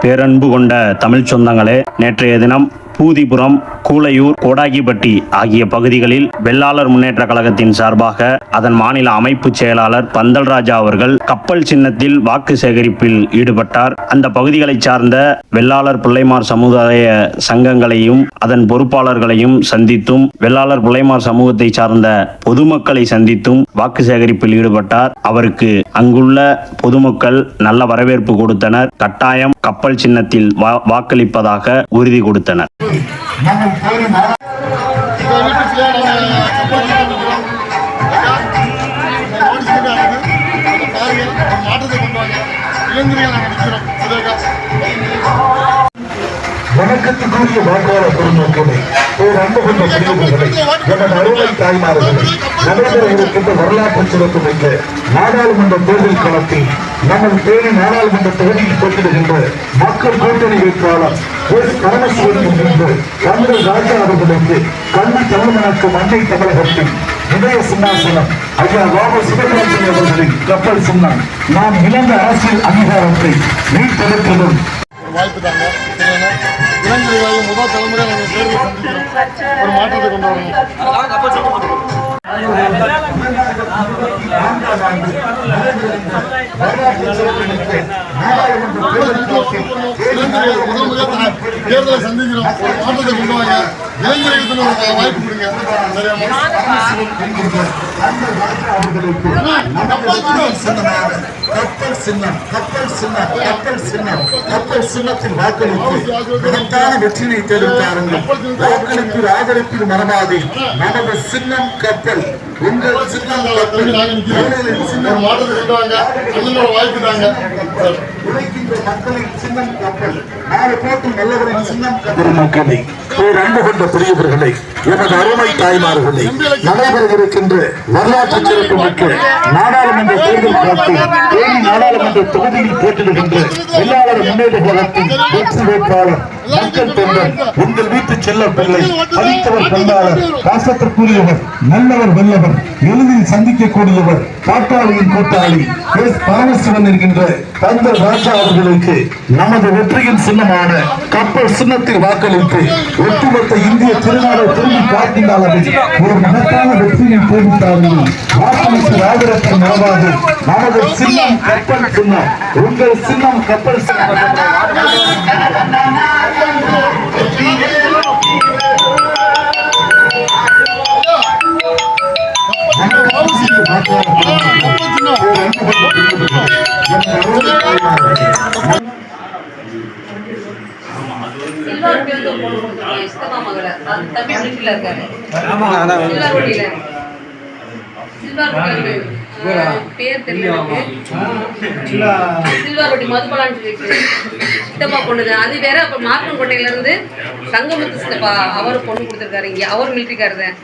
பேரன்பு கொண்ட தமிழ் சொந்தங்களே நேற்றைய தினம் பூதிபுரம் கூலையூர் கோடாகிப்பட்டி ஆகிய பகுதிகளில் வெள்ளாளர் முன்னேற்ற கழகத்தின் சார்பாக அதன் மாநில அமைப்பு செயலாளர் பந்தல் ராஜா அவர்கள் கப்பல் சின்னத்தில் வாக்கு சேகரிப்பில் ஈடுபட்டார். அந்த பகுதிகளைச் சார்ந்த வெள்ளாளர் பிள்ளைமார் சமுதாய சங்கங்களையும் அதன் பொறுப்பாளர்களையும் சந்தித்தும் வெள்ளாளர் பிள்ளைமார் சமூகத்தை சார்ந்த பொதுமக்களை சந்தித்தும் வாக்கு சேகரிப்பில் ஈடுபட்டார். அவருக்கு அங்குள்ள பொதுமக்கள் நல்ல வரவேற்பு கொடுத்தனர். கட்டாயம் கப்பல் சின்னத்தில் வா- வாக்களிப்பதாக உறுதி கொடுத்தனர். நாங்கள் கோரி மாறா மாற்றத்தை கொண்டு வாங்க. இளைஞர்கள் நாங்கள் நிற்கிறோம். வணக்கத்துக்குரிய வாக்காளர் பெருமக்களே ஓர் அன்பு கொண்ட பிரிவுகளே எனது அருமை தாய்மார்களே நடைபெற இருக்கின்ற வரலாற்று சிறப்பு மிக்க நாடாளுமன்ற தேர்தல் களத்தில் நமது தேனி நாடாளுமன்ற தொகுதியில் போட்டியிடுகின்ற மக்கள் கூட்டணி வேட்பாளர் எஸ் பரமசிவன் என்கின்ற கந்தர் ராஜா அவர்களுக்கு கல்வி தமிழ்மணக்கு மண்ணை தமிழகத்தில் இதய சிம்மாசனம் ஐயா வாபு அவர்களின் கப்பல் சின்னம். நாம் இழந்த அரசியல் அங்கீகாரத்தை மீட்டெடுத்ததும் ஒரு வாய்ப்பு தாங்க சரியான இளைஞர்களாக முதல் தலைமுறை நம்ம தேர்தல் சந்திக்கிறோம். ஒரு மாற்றத்தை கொண்டு வரணும். முதல் முறையாக தேர்தலை சந்திக்கிறோம். ஒரு மாற்றத்தை கொண்டு வாங்க. இளைஞர்களுக்கு ஒரு வாய்ப்பு கொடுங்க. சரியா? கப்பல் சின்னம். கப்பல் சின்னம் மக்கள் சின்னம் கப்பல் சின்னத்தில் வாக்களித்து மகத்தான வெற்றியை தெரிவித்தாருங்கள் வாக்களிப்பில் ஆதரிப்பில் மறவாதே நமது சின்னம் கப்பல் உங்கள் சின்னம் கப்பல் சின்னம் மாற்றத்தை உழைக்கின்ற மக்களின் சின்னம் கப்பல் நாலு போட்டு நல்லவரின் சின்னம் கப்பல் மக்களை ஓர் அன்பு கொண்ட பெரியவர்களை எனது அருமை தாய்மார்களை நடைபெறவிருக்கின்ற வரலாற்று சிறப்பு மிக்க நாடாளுமன்ற தேர்தல் காலத்தில் தேனி நாடாளுமன்ற தொகுதியில் போட்டியிடுகின்ற வெள்ளாளர் முன்னேற்ற கழகத்தின் வெற்றி வேட்பாளர் மக்கள் தொண்டர் உங்கள் வீட்டு செல்ல பிள்ளை படித்தவர் பண்பாளர் பாசத்திற்குரியவர் நல்லவர் வெல்லவர் எளிதில் சந்திக்கக்கூடியவர் பாட்டாளியின் கூட்டாளி எஸ் பரமசிவன் என்கின்ற தந்த ராஜா அவர்களுக்கு நமது வெற்றியின் சின்னமான கப்பல் சின்னத்தில் வாக்களித்து ஒட்டுமொத்த இந்திய திருநாளை திரும்பி பார்க்கின்ற அளவில் ஒரு மகத்தான வெற்றியை தேடித்தார்கள் வாக்களித்து ஆதரத்தை நிலவாது நமது சின்னம் கப்பல் சின்னம் உங்கள் சின்னம் கப்பல் சின்னம். பேர் தெரியல எனக்கு சில்வர் வட்டி மதுபலான்னு சொல்லிட்டு சித்தப்பா பொண்ணுது அது வேற அப்ப மாற்றங்கோட்டையில இருந்து சங்கமுத்து சித்தப்பா அவர் பொண்ணு கொடுத்துருக்காரு இங்க அவர் மிலிட்டரிக்காரர் தான்